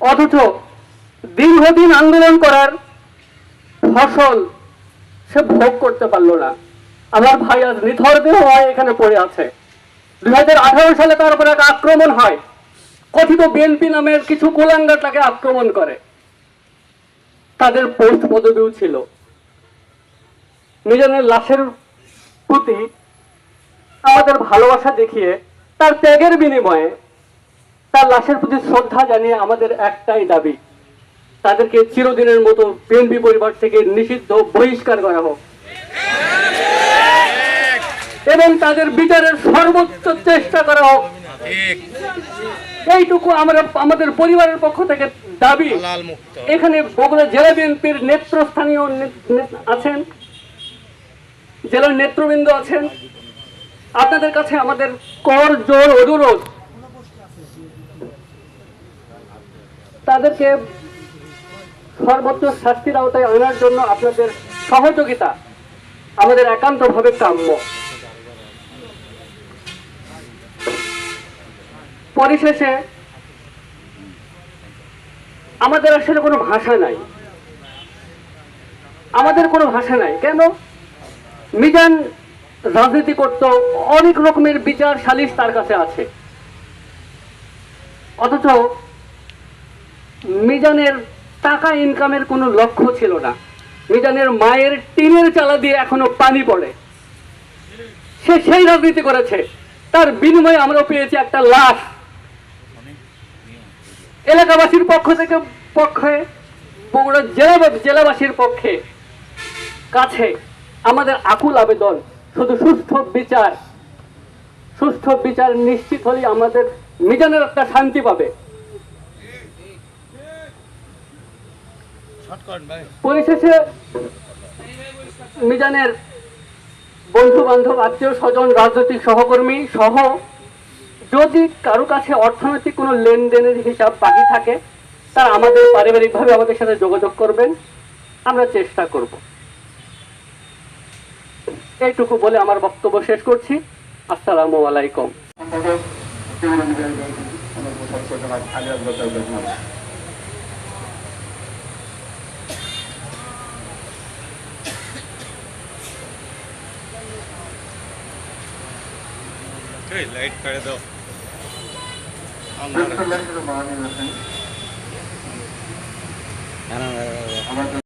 অথচ দীর্ঘদিন আন্দোলন করার ফসল সে ভোগ করতে পারল না। আমার ভাই আজ নিথর দেহ হয় এখানে পড়ে আছে। দুই হাজার আঠারো সালে তার উপর এক আক্রমণ হয়। কথিত বিএনপি নামের কিছু কুলাঙ্গার তাকে আক্রমণ করে। তাদের পোস্ট পদবিও ছিল। মিজানের লাশের প্রতি আমাদের ভালোবাসা দেখিয়ে তার ত্যাগের বিনিময়ে তার লাশের প্রতি শ্রদ্ধা জানিয়ে আমাদের একটাই দাবি, তাদেরকে চিরদিনের মতো বিএনপি পরিবার থেকে নিষিদ্ধ বহিষ্কার করা হোক। এবং তাদের বিচারের সর্বোচ্চ চেষ্টা করা হোক। এইটুকু আমরা আমাদের পরিবারের পক্ষ থেকে দাবি, এখানে বগুড়া জেলা বিএনপির নেতৃস্থানীয় নে- নে- আছেন, জেলার নেতৃবৃন্দ আছেন। আপনাদের কাছে আমাদের কর জোর অনুরোধ। তাদেরকে সর্বোচ্চ শাস্তির আওতায় আনার জন্য আপনাদের সহযোগিতা আমাদের একান্তভাবে কাম্য। পরিশেষে, আমাদের আসলে কোনো ভাষা নাই। আমাদের কোনো ভাষা নাই। কেন? মিজান রাজনীতি করত, অনেক রকমের বিচার সালিশ তার কাছে আছে। অথচ মিজানের টাকা ইনকামের কোনো লক্ষ্য ছিল না। মিজানের মায়ের টিনের চালা দিয়ে এখনও পানি পড়ে। সে সেই রাজনীতি করেছে। তার বিনিময়ে আমরা পেয়েছি একটা লাশ। এলাকাবাসীর পক্ষ থেকে পক্ষে বগুড়া জেলা জেলাবাসীর পক্ষে কাছে আমাদের আকুল আবেদন। শুধু সুস্থ বিচার। সুস্থ বিচার নিশ্চিত হলে আমাদের মিজানের একটা শান্তি পাবে। পরিশেষে মিজানের বন্ধু বান্ধব আত্মীয় স্বজন রাজনৈতিক সহকর্মী সহ যদি কারও কাছে অর্থনৈতিক কোনো লেনদেনের হিসাব বাকি থাকে তারা আমাদের পারিবারিকভাবে আমাদের সাথে যোগাযোগ করবেন। আমরা চেষ্টা করব। এইটুকু বলে আমার বক্তব্য শেষ করছি। আসসালামু আলাইকুম। এই লাইট করে দাও আমাদের